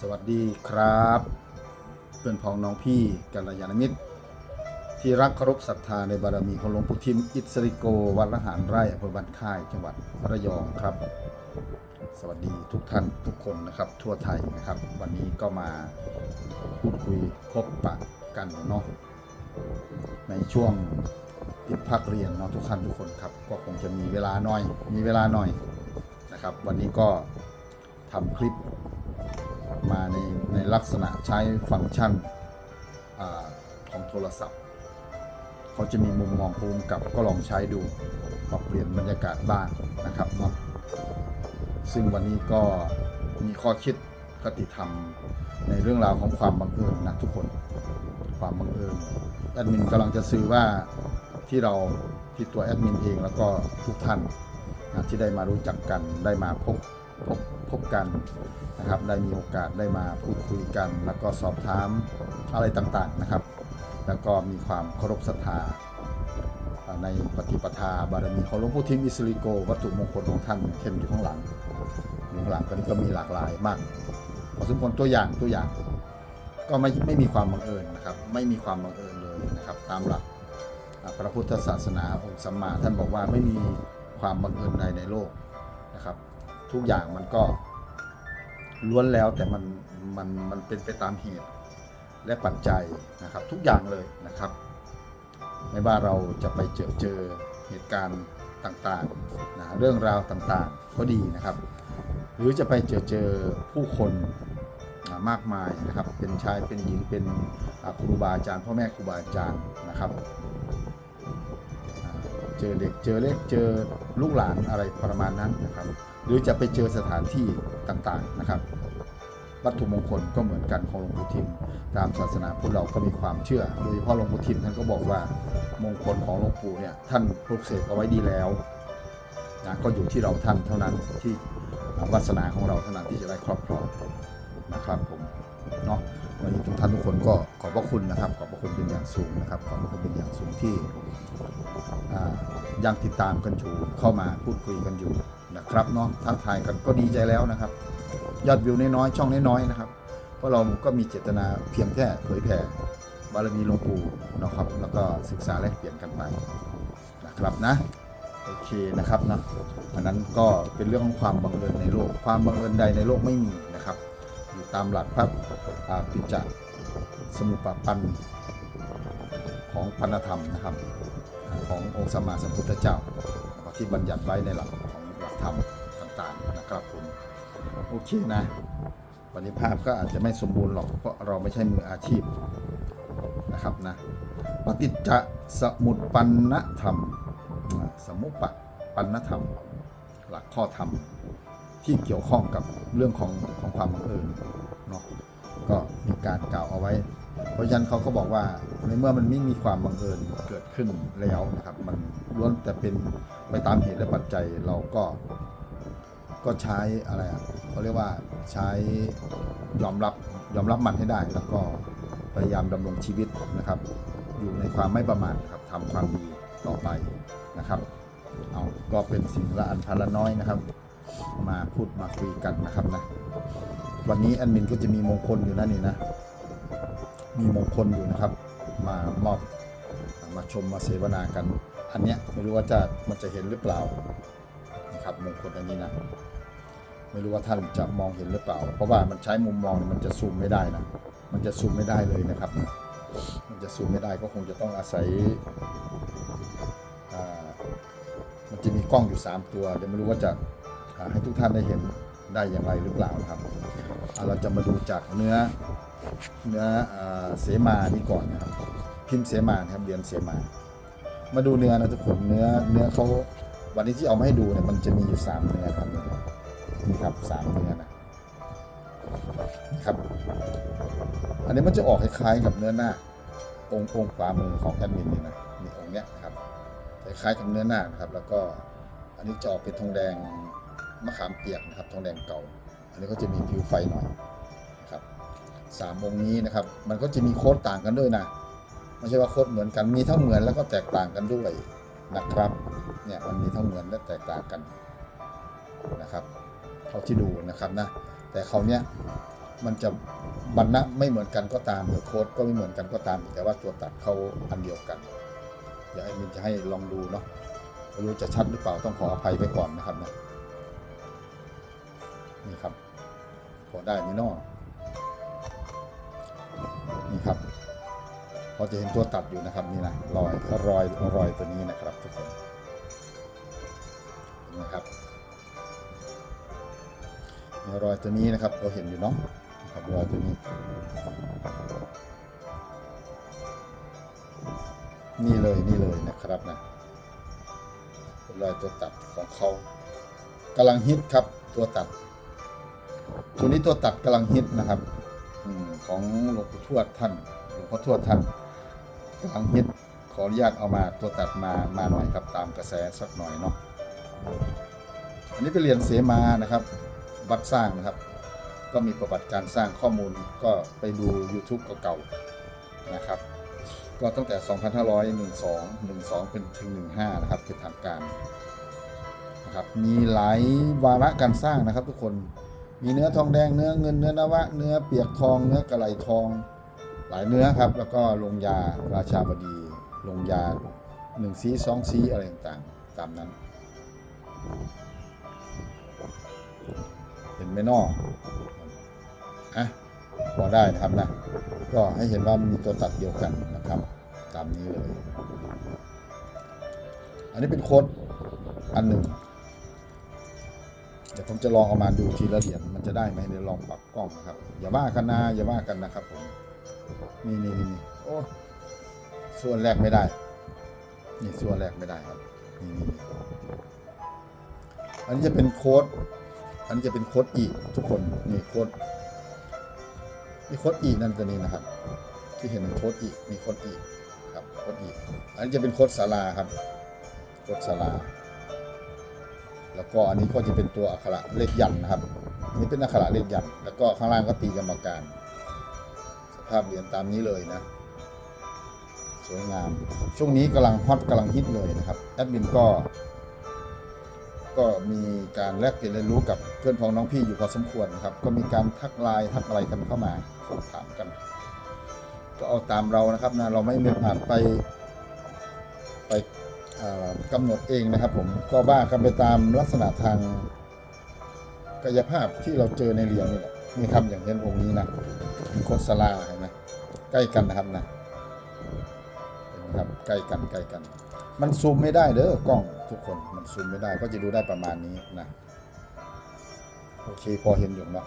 สวัสดีครับ เพื่อนพ้องน้องพี่กัลยาณมิตร ที่รักเคารพศรัทธาในบารมีของหลวงปู่ทิมอิสริโกวัดละหารไร่อำเภอบ้านค่ายจังหวัดระยองครับ สวัสดีทุกท่านทุกคนนะครับ ทั่วไทยนะครับ วันนี้ก็มาพูดคุยพบปะกันเนาะในช่วงปิดภาคเรียนเนาะทุกท่านทุกคนครับ ก็คงจะมีเวลาหน่อย มีเวลาหน่อยนะครับ วันนี้ก็ทำคลิป ในในลักษณะใช้ฟังก์ชันอของโทรศัพท์ เขาจะมีมุมมองภูมิกับก็ลองใช้ดูปรับเปลี่ยนบรรยากาศบ้างนะครับเนาะซึ่งวันนี้ก็มีข้อคิดคติธรรมในเรื่องราวของความบังเอิญนะทุกคนความบังเอิญแอดมินกำลังจะสื่อว่าที่เราที่ตัวแอดมินเองแล้วก็ทุกท่านนะที่ได้มารู้จักกันได้มาพบพบพบกัน นะครับได้มีโอกาสได้มาพูดคุยกัน แล้วก็สอบถามอะไรต่างๆนะครับ แล้วก็มีความเคารพศรัทธาในปฏิปทาบารมีของหลวงปู่ทิมอิสริโก วัตถุมงคลของท่านเข้มอยู่ข้างหลังอยู่ข้างหลังกันก็มีหลากหลายมากพอสมควรตัวอย่างตัวอย่างก็ไม่ไม่มีความบังเอิญนะครับ ไม่มีความบังเอิญเลยนะครับ ตามหลักพระพุทธศาสนาองค์สัมมาท่านบอกว่าไม่มีความบังเอิญใดในโลกนะครับ ทุกอย่างมันก็ ล้วนแล้วแต่มันมันมันเป็นไปตามเหตุและปัจจัยนะครับ ทุกอย่างเลยนะครับ ไม่ว่าเราจะไปเจอเจอเหตุการณ์ต่างๆนะเรื่องราวต่างๆก็ดีนะครับ หรือจะไปเจอเจอผู้คนมากมายนะครับ เป็นชายเป็นหญิงเป็นครูบาอาจารย์พ่อแม่ครูบาอาจารย์นะครับเจอเด็กเจอเล็กเจอลูกหลานอะไรประมาณนั้นนะครับ หรือจะไปเจอสถานที่ต่างๆนะครับ วัตถุมงคลก็เหมือนกันของหลวงปู่ทิม ตามศาสนาพุทธเราก็มีความเชื่อโดยเฉพาะหลวงปู่ทิมท่านก็บอกว่ามงคลของหลวงปู่เนี่ยท่านปลุกเสกเอาไว้ดีแล้วนะก็อยู่ที่เราท่านเท่านั้นที่วาสนาของเราเท่านั้นที่จะได้ครอบครองนะครับผมเนาะวันนี้ทุกท่านทุกคนก็ขอบพระคุณนะครับ ขอบพระคุณเป็นอย่างสูงนะครับ ขอบพระคุณเป็นอย่างสูงที่ยังติดตามกันอยู่เข้ามาพูดคุยกันอยู่นะครับเนาะทักทายกันก็ดีใจแล้วนะครับ ยอดวิวน้อยๆช่องน้อยๆนะครับ เพราะเราก็มีเจตนาเพียงแค่เผยแผ่บารมีหลวงปู่นะครับ แล้วก็ศึกษาแลกเปลี่ยนกันไปนะครับนะโอเคนะครับนะอันนั้นก็เป็นเรื่องของความบังเอิญในโลก ความบังเอิญใดในโลกไม่มีนะครับอยู่ตามหลักพระปิจจสมุปปันของพันธธรรมนะครับ ขององค์สมมาสัมพุทธเจ้าที่บัญญัติไว้ในหลักของหลักธรรมต่างๆนะครับผม โอเคนะวันนี้ภาพก็อาจจะไม่สมบูรณ์หรอกเพราะเราไม่ใช่มืออาชีพนะครับนะปฏิจจสมุปปันนธรรม สมุปปปันนธรรม หลักข้อธรรมที่เกี่ยวข้องกับเรื่องของของความบังเอิญเนาะก็มีการกล่าวเอาไว้ เพราะฉะนั้นเขาก็บอกว่าในเมื่อมันไม่มีความบังเอิญเกิดขึ้นแล้วนะครับ มันล้วนแต่เป็นไปตามเหตุและปัจจัยเราก็ ก็ใช้อะไรอะเขาเรียกว่าใช้ยอมรับยอมรับมันให้ได้ แล้วก็พยายามดำรงชีวิตนะครับ อยู่ในความไม่ประมาทครับทำความดีต่อไปนะครับ เอาก็เป็นสิ่งละอันพันละน้อยนะครับ มาพูดมาคุยกันนะครับนะวันนี้แอดมินก็จะมีมงคลอยู่นั่นนี่นะ มีมงคลอยู่นะครับ มามอบมาชมมาเสวนากัน อันเนี้ยไม่รู้ว่าจะมันจะเห็นหรือเปล่า นะครับมงคลอันนี้นะไม่รู้ว่าท่านจะมองเห็นหรือเปล่า เพราะว่ามันใช้มุมมองมันจะซูมไม่ได้นะมันจะซูมไม่ได้เลยนะครับ มันจะซูมไม่ได้ก็คงจะต้องอาศัยมันจะมีกล้องอยู่ 3 ตัวเดี๋ยวไม่รู้ว่าจะาให้ทุกท่านได้เห็นได้อย่างไรหรือเปล่านะครับ เราจะมาดูจากเนื้อเนื้ออเสมานี่ก่อนนะครับ พิมพ์เสมาครับเรียนเสมา มาดูเนื้อนะทุกคนเนื้อเนื้อเขา วันนี้ที่เอามาให้ดูเนี่ยมันจะมีอยู่สามเนื้อครับนี่ครับสามเนื้อนะนะครับ อันนี้มันจะออกคล้ายๆกับเนื้อหน้า องค์องค์ขวามือของแอดมินนี่นะมีองค์เนี้ยครับคล้ายๆกับเนื้อหน้านะครับ แล้วก็อันนี้จะออกเป็นทองแดงมะขามเปียกนะครับทองแดงเก่า อันนี้ก็จะมีผิวไฟหน่อยนะครับสามองค์นี้นะครับ มันก็จะมีโค้ดต่างกันด้วยนะไม่ใช่ว่าโค้ดเหมือนกันมีทั้งเหมือนแล้วก็แตกต่างกันด้วยนะครับ เนี่ยมันมีทั้งเหมือนและแตกต่างกันนะครับเขาที่ดูนะครับนะแต่เขาเนี้ยมันจะบรรณะไม่เหมือนกันก็ตามหรือโค้ดก็ไม่เหมือนกันก็ตาม แต่ว่าตัวตัดเขาอันเดียวกันเดี๋ยวไอ้มินจะให้ลองดูเนาะไม่รู้จะชัดหรือเปล่าต้องขออภัยไปก่อนนะครับนะนี่ครับพอได้ไหมเนาะนี่ครับพอจะเห็นตัวตัดอยู่นะครับนี่นะรอยรอยรอยตัวนี้นะครับทุกคน นะครับรอยตัวนี้นะครับเราเห็นอยู่เนาะครับรอยตัวนี้ นี่เลยนี่เลยนะครับนะรอยตัวตัดของเขากำลังฮิตครับตัวตัดตัวนี้ตัวตัดกำลังฮิตนะครับอของหลวงปู่ทวดท่านหลวงพ่อทวดท่านกำลังฮิตขออนุญาตเอามาตัวตัดมามาหน่อยครับตามกระแสสักหน่อยเนาะ อันนี้เป็นเหรียญเสมานะครับ วัดสร้างนะครับ ก็มีประวัติการสร้างข้อมูลก็ไปดู YouTube เก่าๆนะครับ ก็ตั้งแต่ 2512 12 เป็นถึง 15 นะครับเป็นทางการนะครับมีหลายวาระการสร้างนะครับทุกคนมีเนื้อทองแดงเนื้อเงินเนื้อนวะ เนื้อเปียกทองเนื้อกระไหลทอง หลายเนื้อครับ แล้วก็ลงยาราชาบดีลงยาหนึ่งซีสองซีอะไรต่างๆตามนั้น เห็นไหมนอกอะพอได้นะครับนะ ก็ให้เห็นว่ามีตัวตัดเดียวกันนะครับ ตามนี้เลย อันนี้เป็นโค้ดอันหนึ่งเดี๋ยวผมจะลองเอามาดูทีละเหรียญมันจะได้ไหมเดี๋ยวลองปรับกล้องนะครับ อย่าว่ากันนะอย่าว่ากันนะครับผมนี่นี่นี่นี่โอ้ส่วนแรกไม่ได้ นี่ส่วนแรกไม่ได้ครับ นี่นี่นี่ อันนี้จะเป็นโค้ด อันนี้จะเป็นโค้ดอีกทุกคน นี่โค้ดนี่โค้ดอีกนั่นตัวนี้นะครับ ที่เห็นเป็นโค้ดอีกมีโค้ดอีกครับโค้ดอีก อันนี้จะเป็นโค้ดศาลาครับโค้ดศาลาแล้วก็อันนี้ก็จะเป็นตัวอักขระเลขยันนะครับอันนี้เป็นอักขระเลขยันแล้วก็ข้างล่างก็ตีกรรมการ สภาพเหรียญตามนี้เลยนะ สวยงาม ช่วงนี้กำลังฮอตกำลังฮิตเลยนะครับแอดมินก็ ก็มีการแลกเปลี่ยนเรียนรู้กับเพื่อนพ้องน้องพี่อยู่พอสมควรนะครับ ก็มีการทักไลน์ทักอะไรกันเข้ามาสอบถามกัน ก็เอาตามเรานะครับนะเราไม่ไม่อาจไปไปเอ่อกำหนดเองนะครับ ผมก็ว่ากันไปตามลักษณะทางกายภาพที่เราเจอในเหรียญนี่แหละนี่ครับอย่างเช่นองค์นี้นะโคสลาเห็นไหมใกล้กันนะครับนะเห็นไหมครับใกล้กันใกล้กัน มันซูมไม่ได้เด้อกล้องทุกคนมันซูมไม่ได้ก็จะดูได้ประมาณนี้นะโอเคพอเห็นอยู่เนาะ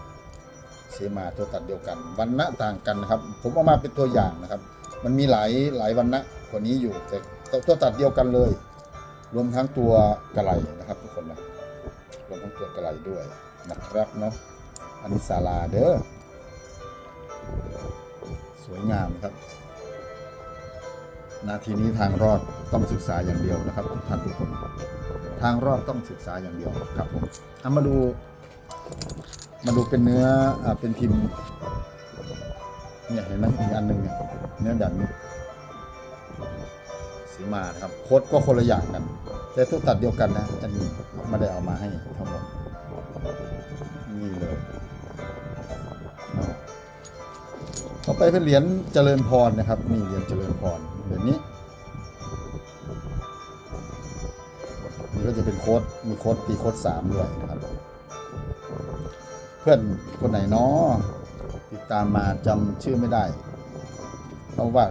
เสมาตัวตัดเดียวกันวันณะต่างกันนะครับ ผมเอามาเป็นตัวอย่างนะครับ มันมีหลายหลายวันณะกว่านี้อยู่แต่ตัวตัดเดียวกันเลย รวมทั้งตัวกระไหลนะครับ ทุกคนนะรวมทั้งตัวกระไหลด้วยนะครับเนาะอันนี้ศาลาเด้อสวยงามนะครับ นาทีนี้ทางรอดต้องศึกษาอย่างเดียวนะครับท่านทุกคน ทางรอดต้องศึกษาอย่างเดียวครับผมเอามาดู มาดูเป็นเนื้ออเป็นพิมพ์เนี่ยเห็นไหมอีกอันหนึ่งเนี่ยเนื้อแบบนี้สีมานะครับโคดก็คนละอย่างกัน แต่ตัวตัดเดียวกันนะอันนี้ไม่ได้เอามาให้ทั้งหมด ต่อไปเป็นเหรียญเจริญพรนะครับนี่เหรียญเจริญพรเหรียญนี้นี่ก็จะเป็นโค้ดมีโค้ดตีโค้ดสามด้วยนะครับเพื่อนคนไหนเนาะติดตามมาจำชื่อไม่ได้เพราะว่า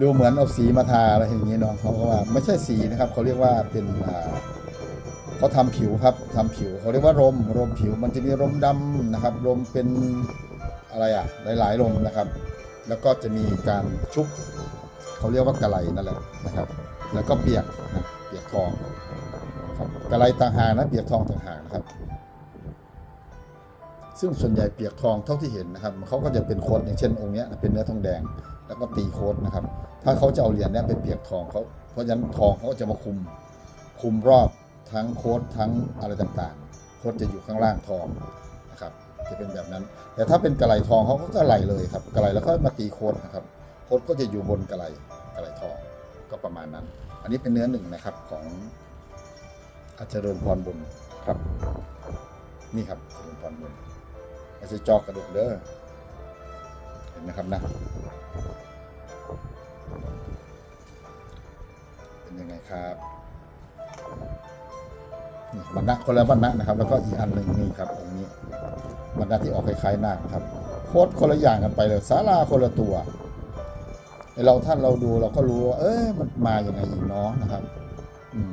ดูเหมือนเอาสีมาทาอะไรอย่างนี้เนาะเขาก็ว่าไม่ใช่สีนะครับเขาเรียกว่าเป็นเขาทำผิวครับทำผิวเขาเรียกว่ารมรมผิวมันจะมีรมดำนะครับรมเป็น อะไรอะหลาย ๆ ลมนะครับ แล้วก็จะมีการชุบเขาเรียกว่ากะไหลนั่นแหละนะครับ แล้วก็เปียกนะเปียกทองครับกะไหลต่างหากนะเปียกทองต่างหากนะครับ ซึ่งส่วนใหญ่เปียกทองเท่าที่เห็นนะครับเขาก็จะเป็นโคดอย่างเช่นองค์นี้เป็นเนื้อทองแดง แล้วก็ตีโคดนะครับ ถ้าเขาจะเอาเหรียญนี้ไปเปียกทองเขาเพราะฉะนั้นทองเขาจะมาคุมคุมรอบทั้งโคดทั้งอะไรต่างๆโคดจะอยู่ข้างล่างทองนะครับ จะเป็นแบบนั้น แต่ถ้าเป็นกระไหลทองเขาก็กระไหลเลยครับกระไหลแล้วก็มาตีโคดนะครับโคดก็จะอยู่บนกระไหลกระไหลทองก็ประมาณนั้น อันนี้เป็นเนื้อหนึ่งนะครับของอาจารย์พรบุญครับ นี่ครับเจริญพรบุญไม่ใช่จอกกระดูกเด้อเห็นไหมครับนะเป็นยังไงครับนี่บรรณะคนละบรรณะนะครับ แล้วก็อีกอันหนึ่งนี่ครับองค์นี้ บรรณะที่ออกคล้ายๆนาคนะครับโคตรคนละอย่างกันไปเลยศาลาคนละตัวไอเราท่านเราดูเราก็รู้ว่าเอ้ยมันมาอย่างไงอีกเนาะนะครับ อืม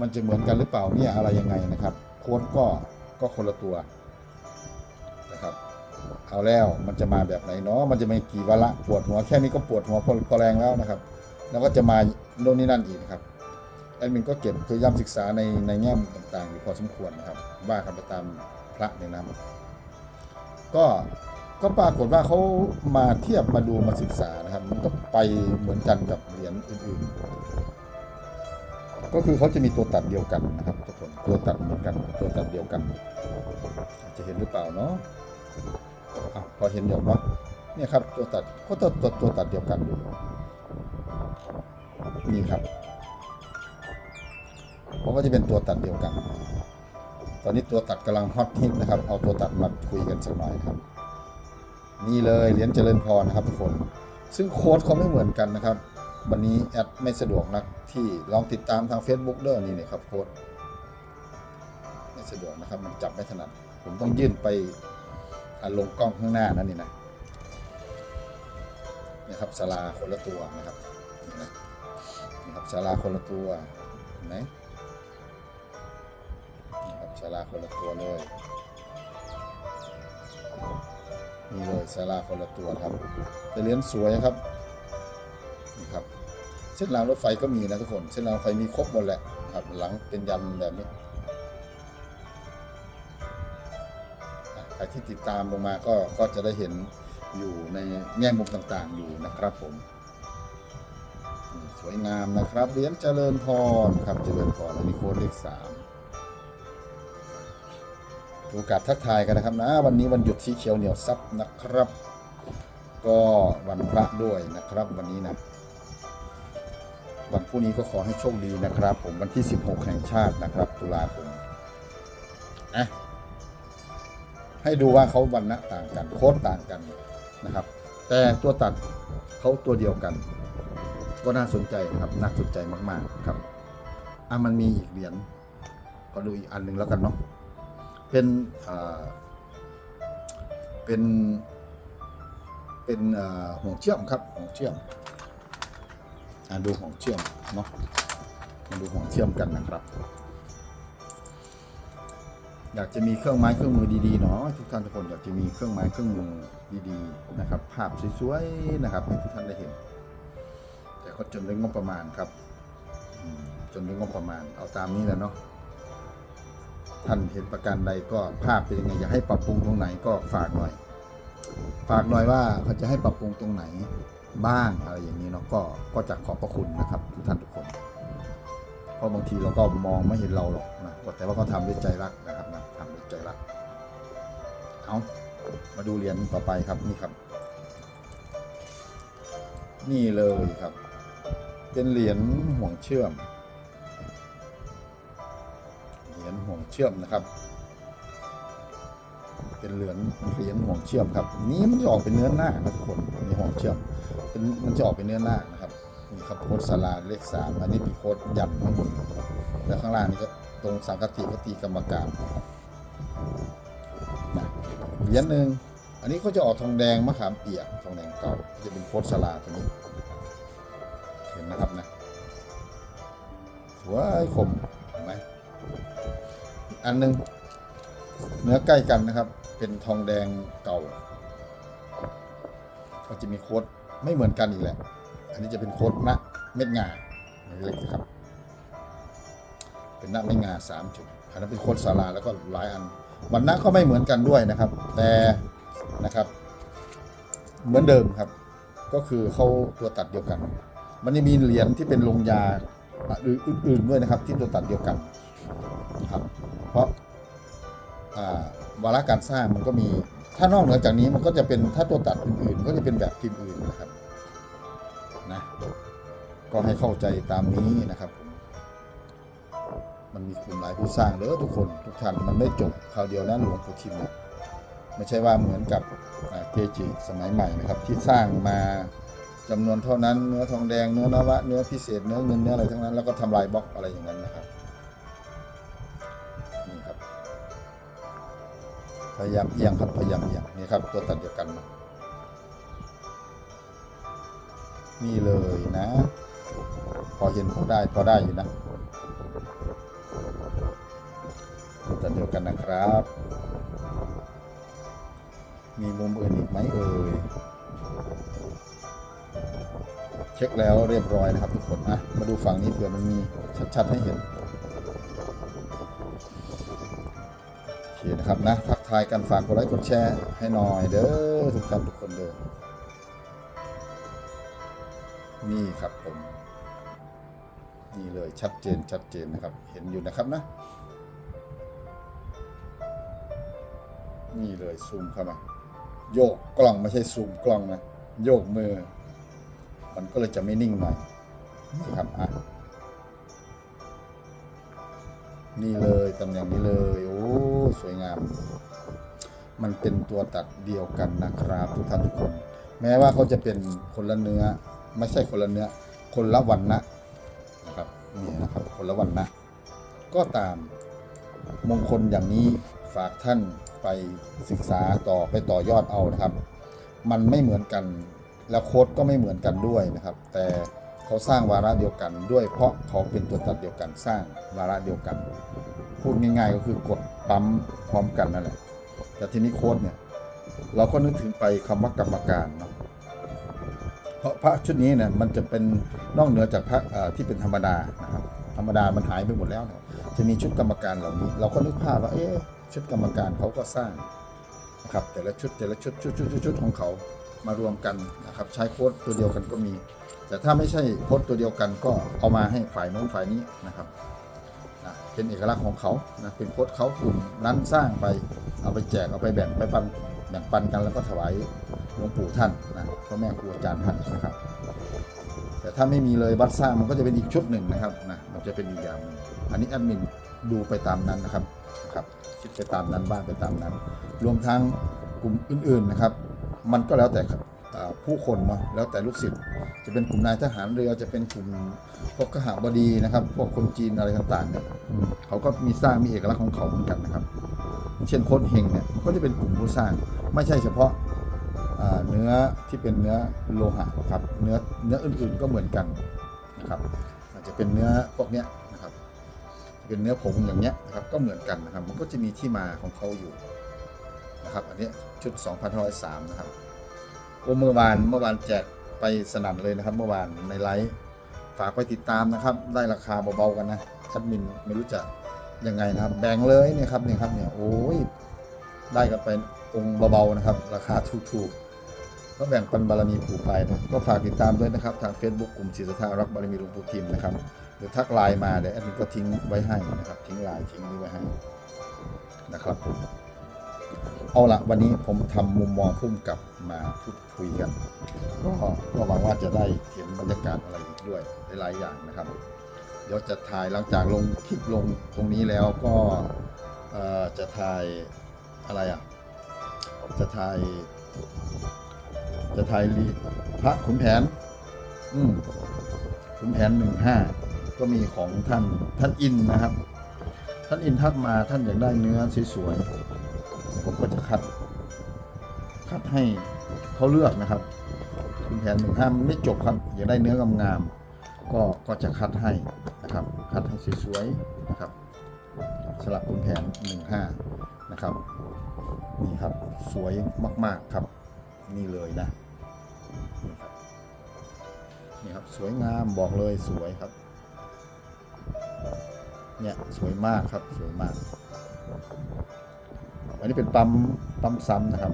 มันจะเหมือนกันหรือเปล่าเนี่ยอะไรยังไงนะครับโค้ดก็ก็คนละตัวนะครับ เอาแล้วมันจะมาแบบไหนเนาะมันจะมีกี่วาระปวดหัวแค่นี้ก็ปวดหัวพอพอแรงแล้วนะครับ แล้วก็จะมาโน่นนี่นั่นอีกนะครับแอดมินก็เก็บพยายามศึกษาในในแง่มุมต่างๆอยู่พอสมควรนะครับ ว่ากันไปตามพระในนั้น ก็ก็ปรากฏว่าเขามาเทียบมาดูมาศึกษานะครับ มันก็ไปเหมือนกันกับเหรียญอื่นๆ ก็คือเขาจะมีตัวตัดเดียวกันนะครับทุกคนตัวตัดเหมือนกันตัวตัดเดียวกัน จะเห็นหรือเปล่าเนาะอะพอเห็นอยู่เนาะเนี่ยครับตัวตัดก็ตัวตัวตัวตัดเดียวกันนี่ครับเพราะว่าจะเป็นตัวตัดเดียวกัน ตอนนี้ตัวตัดกำลังฮอตฮิตนะครับ เอาตัวตัดมาคุยกันสักหน่อยครับ นี่เลยเหรียญเจริญพรนะครับทุกคน ซึ่งโค้ดเขาไม่เหมือนกันนะครับ วันนี้แอดไม่สะดวกนักที่ลองติดตามทาง Facebook เด้อนี่เนี่ยครับโค้ดไม่สะดวกนะครับ มันจับไม่ถนัด ผมต้องยื่นไปลงกล้องข้างหน้านั่นนี่นะนี่ครับศาลาคนละตัวนะครับนะครับศาลาคนละตัวเห็นไหม นี่ครับศาลาคนละตัวเลยนี่เลยศาลาคนละตัวครับแต่เหรียญสวยครับนี่ครับ เส้นรางรถไฟก็มีนะทุกคน เส้นรางรถไฟมีครบหมดแหละครับ หลังเป็นยันแบบนี้ใครที่ติดตามลงมาก็ก็จะได้เห็นอยู่ในแง่มุมต่างๆอยู่นะครับผมสวยงามนะครับเหรียญเจริญพรครับเจริญพรอันนี้โค้ดเลขสาม โอกาสทักทายกันนะครับนะ วันนี้วันหยุดสีเขียวเหนียวซับนะครับ ก็วันพระด้วยนะครับ วันนี้นะวันพรุ่งนี้ก็ขอให้โชคดีนะครับ ผมวันที่ 16 แห่งชาตินะครับ ตุลาคมอะให้ดูว่าเขาวันณะต่างกันโค้ดต่างกันนะครับ แต่ตัวตัดเขาตัวเดียวกัน ก็น่าสนใจครับน่าสนใจมาก ๆ ครับอะมันมีอีกเหรียญก็ดูอีกอันหนึ่งแล้วกันเนาะ เป็นเป็นเป็นห่วงเชื่อมครับห่วงเชื่อมอ่าดูห่วงเชื่อมเนาะมาดูห่วงเชื่อมกันนะครับ อยากจะมีเครื่องไม้เครื่องมือดีๆเนาะทุกท่านทุกคนอยากจะมีเครื่องไม้เครื่องมือดีๆนะครับ ภาพสวยๆนะครับให้ทุกท่านได้เห็น แต่ก็จนด้วยงบประมาณครับจนด้วยงบประมาณเอาตามนี้แหละเนาะ ท่านเห็นประการใดก็ภาพเป็นยังไงอยากให้ปรับปรุงตรงไหนก็ฝากหน่อย ฝากหน่อยว่าเขาจะให้ปรับปรุงตรงไหนบ้างอะไรอย่างนี้เนาะก็ก็จะขอบพระคุณนะครับทุกท่านทุกคนเพราะบางทีเราก็มองไม่เห็นเราหรอกนะแต่ว่าเขาทำด้วยใจรักนะครับนะทำด้วยใจรักเอามาดูเหรียญต่อไปครับนี่ครับ นี่เลยครับ เป็นเหรียญห่วงเชื่อม เชื่อมนะครับ เป็นเหรียญเหรียญห่วงเชื่อมครับ นี้มันจะออกเป็นเนื้อหน้านะทุกคนนี่ห่วงเชื่อมเป็นมันจะออกเป็นเนื้อหน้านะครับนี่ครับโค้ดสลาเลขสามอันนี้เป็นโค้ดยันข้างบนแล้วข้างล่างนี่ก็ตรงสังกติก็ตีกรรมการนะเหรียญหนึ่งอันนี้เขาจะออกทองแดงมะขามเปียกทองแดงเก่าจะเป็นโค้ดสลาตัวนี้ เห็นนะครับนะสวยคม อันหนึงเนื้อใกล้กันนะครับ เป็นทองแดงเก่า ก็จะมีโค้ดไม่เหมือนกันอีกแหละ อันนี้จะเป็นโค้ดณเม็ดงาเล็กๆครับ เป็นณเม็ดงาสามจุดอันนั้นเป็นโค้ดสาราแล้วก็หลายอันวันณะก็ไม่เหมือนกันด้วยนะครับ แต่นะครับ เหมือนเดิมครับ ก็คือเขาตัวตัดเดียวกัน มันจะมีเหรียญที่เป็นลงยาหรืออื่นๆด้วยนะครับ ที่ตัวตัดเดียวกันครับ เพราะาวาระการสร้างมันก็มีถ้านอกเหนือจากนี้มันก็จะเป็นถ้าตัวตัดอื่นๆ ก็จะเป็นแบบพิมพ์อื่นนะครับนะก็ให้เข้าใจตามนี้นะครับ มันมีกลุ่มหลายผู้สร้างเด้อทุกคนทุกท่านมันไม่จบคราวเดียวนะหลวงปู่ทิมนะไม่ใช่ว่าเหมือนกับเกจิสมัยใหม่นะครับ ที่สร้างมาจำนวนเท่านั้นเนื้อทองแดงเนื้อนวะเนื้อพิเศษเนื้อเงินเนื้ออะไรทั้งนั้นแล้วก็ทำลายบล็อกอะไรอย่างนั้นนะครับ ยายามเอียงครับพยายามเอียงนี่ครับตัวตัดเดียวกันนะนี่เลยนะ พอเห็นพอได้พอได้อยู่นะตัวตัดเดียวกันนะครับ มีมุมอื่นอีกไหมเอ่ยเช็คแล้วเรียบร้อยนะครับทุกคนอะมาดูฝั่งนี้เผื่อมันมีชัดๆให้เห็นโอเคนะครับนะทัก ทายกันฝากกดไลค์กดแชร์ให้หน่อยเด้อทุกท่านทุกคนเด้อนี่ครับผมนี่เลยชัดเจนชัดเจนนะครับ เห็นอยู่นะครับนะ นี่เลยซูมเข้ามาโยกกล้องไม่ใช่ซูมกล้องนะโยกมือ มันก็เลยจะไม่นิ่งหน่อยนี่ครับอะนี่เลยตำแหน่งนี้เลย โอ้ สวยงาม มันเป็นตัวตัดเดียวกันนะครับ ทุกท่านทุกคน แม้ว่าเขาจะเป็นคนละเนื้อ ไม่ใช่คนละเนื้อ คนละวันนะนะครับนี่นะครับคนละวันนะ ก็ตามมงคลอย่างนี้ฝากท่านไปศึกษาต่อไปต่อยอดเอานะครับ มันไม่เหมือนกันแล้วโค้ดก็ไม่เหมือนกันด้วยนะครับ แต่เขาสร้างวาระเดียวกันด้วยเพราะเขาเป็นตัวตัดเดียวกันสร้างวาระเดียวกัน พูดง่ายๆก็คือกดปั๊มพร้อมกันนั่นแหละ แต่ทีนี้โค้ดเนี่ย เราก็นึกถึงไปคำว่ากรรมการเนาะเพราะพระชุดนี้เนี่ยมันจะเป็นนอกเหนือจากพระที่เป็นธรรมดานะครับธรรมดามันหายไปหมดแล้วจะมีชุดกรรมการเหล่านี้ เราก็นึกภาพว่าเอ๊ะชุดกรรมการเขาก็สร้างนะครับแต่ละชุดแต่ละชุดชุดชุดชุดชุดของเขามารวมกันนะครับใช้โค้ดตัวเดียวกันก็มี แต่ถ้าไม่ใช่โค้ดตัวเดียวกันก็เอามาให้ฝ่ายโน้นฝ่ายนี้นะครับนะเป็นเอกลักษณ์ของเขานะเป็นโค้ดเขากลุ่มนั้นสร้างไป เอาไปแจกเอาไปแบ่งไปปันแบ่งปันกันแล้วก็ถวายหลวงปู่ท่านนะพ่อแม่ครูอาจารย์ท่านนะครับ แต่ถ้าไม่มีเลยวัดสร้างมันก็จะเป็นอีกชุดหนึ่งนะครับนะมันจะเป็นอีกอย่างหนึ่งอันนี้แอดมินดูไปตามนั้นนะครับนะครับคิดไปตามนั้นบ้างไปตามนั้น รวมทั้งกลุ่มอื่นๆนะครับ มันก็แล้วแต่อ่าผู้คนเนาะแล้วแต่ลูกศิษย์จะเป็นกลุ่มนายทหารเรือจะเป็นกลุ่มพวกขหบดีนะครับ พวกคนจีนอะไรต่างๆเนี่ยอืมเขาก็มีสร้างมีเอกลักษณ์ของเขาเหมือนกันนะครับ เช่นโค้ดเฮงเนี่ยก็จะเป็นกลุ่มผู้สร้าง ไม่ใช่เฉพาะเนื้อที่เป็นเนื้อโลหะนะครับเนื้อเนื้ออื่นๆก็เหมือนกันนะครับอาจจะเป็นเนื้อพวกเนี้ยนะครับเป็นเนื้อผงอย่างเนี้ยนะครับก็เหมือนกันนะครับมันก็จะมีที่มาของเขาอยู่นะครับอันนี้ชุด 2,503 นะครับโอ้เมื่อวานเมื่อวานแจกไปสนั่นเลยนะครับ เมื่อวานในไลฟ์ฝากไปติดตามนะครับ ได้ราคาเบาๆกันนะแอดมินไม่รู้จะ ยังไงนะครับ แบ่งเลยเนี่ยครับเนี่ยครับเนี่ยโอ้ยได้กันไปองค์เบาๆนะครับ ราคาถูกๆก็แบ่งปันบารมีปู่ไปนะก็ฝากติดตามด้วยนะครับ ทาง Facebook กลุ่มศิษย์ธารักบารมีหลวงปู่ทิมนะครับ หรือทักไลน์มาเดี๋ยวแอดมินก็ทิ้งไว้ให้นะครับ ทิ้งไลน์ทิ้งนี้ไว้ให้นะครับเอาละวันนี้ผมทำมุมมองพุ่มกับมาพูดคุยกัน ก็ก็หวังว่าจะได้เห็นบรรยากาศอะไรอีกด้วยหลายๆอย่างนะครับ ดี๋ยวจะถ่ายหลังจากลงคลิปลงตรงนี้แล้วก็จะถ่ายอะไรอะ จะถ่าย จะถ่ายพระขุนแผน อืมขุนแผนหนึ่งห้าก็มีของท่านท่านอินนะครับ ท่านอินทักมาท่านอยากได้เนื้อสวยๆผมก็จะคัด คัดให้เขาเลือกนะครับขุนแผนหนึ่งห้ามันไม่จบครับอยากได้เนื้องามๆก็ก็จะคัดให้ คัดให้สวยๆนะครับสลับขุนแผนหนึ่งห้านะครับ นี่ครับสวยมาก ๆ ครับ นี่เลยนะ นี่ครับนี่ครับสวยงามบอกเลยสวยครับ เนี่ยสวยมากครับสวยมาก อันนี้เป็นปั๊มปั๊มซ้ำนะครับ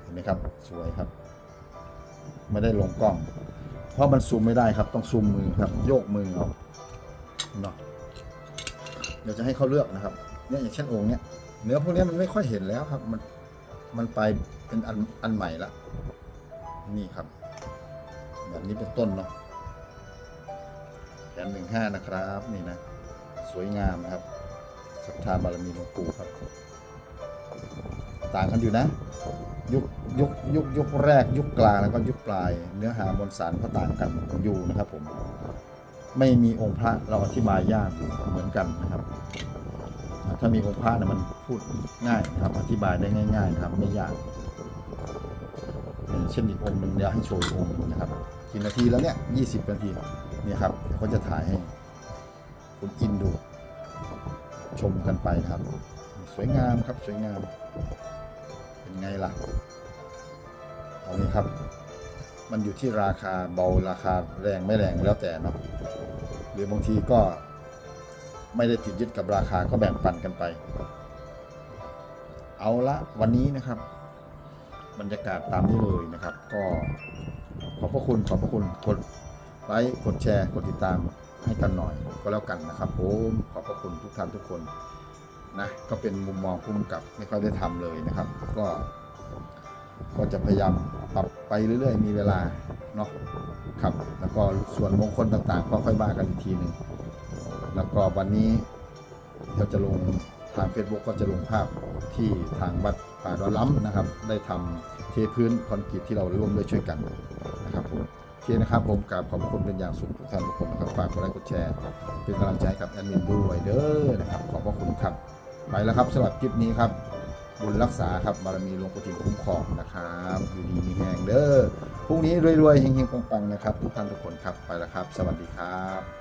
เห็นไหมครับสวยครับ ไม่ได้ลงกล้อง เพราะมันซูมไม่ได้ครับต้องซูมมือครับ โยกมือเอา เนาะเดี๋ยวจะให้เขาเลือกนะครับเนี่ยอย่างเช่นองค์เนี้ยเนื้อพวกนี้มันไม่ค่อยเห็นแล้วครับ มันมันไปเป็นอันอันใหม่ละนี่ครับ แบบนี้เป็นต้นเนาะแผนหนึ่งห้านะครับ นี่นะ สวยงามนะครับศรัทธาบารมีหลวงปู่ครับ ต่างกันอยู่นะ ยุคยุคยุคยุคแรก ยุคกลางแล้วก็ยุคปลาย เนื้อหามวลสารก็ต่างกันอยู่นะครับผม ไม่มีองค์พระเราอธิบายยากเหมือนกันนะครับ ถ้ามีองค์พระนี่ยมันพูดง่ายครับ อธิบายได้ง่าย ๆ นะครับ ไม่ยากเช่นอีกองค์หนึ่งเดี๋ยวให้โชว์องค์นึงนะครับกี่นาทีแล้วเนี่ยยี่สิบนาทีเนี่ยครับเขาจะถ่ายให้คุณอินดู ชมกันไปครับ สวยงามครับสวยงาม เป็นไงล่ะเอานี่ครับ มันอยู่ที่ราคาเบาราคาแรงไม่แรงแล้วแต่เนาะ รือบางทีก็ไม่ได้ติดยึดกับราคาก็แบ่งปันกันไป เอาละวันนี้นะครับ บรรยากาศตามนี้เลยนะครับ ก็ขอบพระคุณขอบพระคุณกดไลค์กดแชร์กดติดตามให้กันหน่อยก็แล้วกันนะครับผมขอบพระคุณทุกท่านทุกคนนะก็เป็นมุมมองผู้กำกับไม่ค่อยได้ทำเลยนะครับ ก็ก็จะพยายาม ปรับไปเรื่อยๆ มีเวลาเนาะครับ แล้วก็ส่วนมงคลต่างๆ ก็ค่อยว่ากันอีกทีหนึ่งแล้วก็วันนี้เราจะลงทาง Facebook ก็จะลงภาพที่ทางวัดป่าดอนล้ำนะครับ ได้ทำเทพื้นคอนกรีตที่เราร่วมด้วยช่วยกันนะครับผมโอเคนะครับผมกราบขอบคุณเป็นอย่างสูงทุกท่านทุกคนนะครับฝากกดไลค์กดแชร์ เป็นกำลังใจกับแอดมินด้วยเด้อนะครับขอบพระคุณครับ ไปแล้วครับสำหรับคลิปนี้ครับ บุญรักษาครับบารมีหลวงปู่ทิมคุ้มครองนะครับอยู่ดีมีแหงเด้อพรุ่งนี้รวยๆเฮงๆปังๆนะครับ ทุกท่านทุกคนครับไปแล้วครับ สวัสดีครับ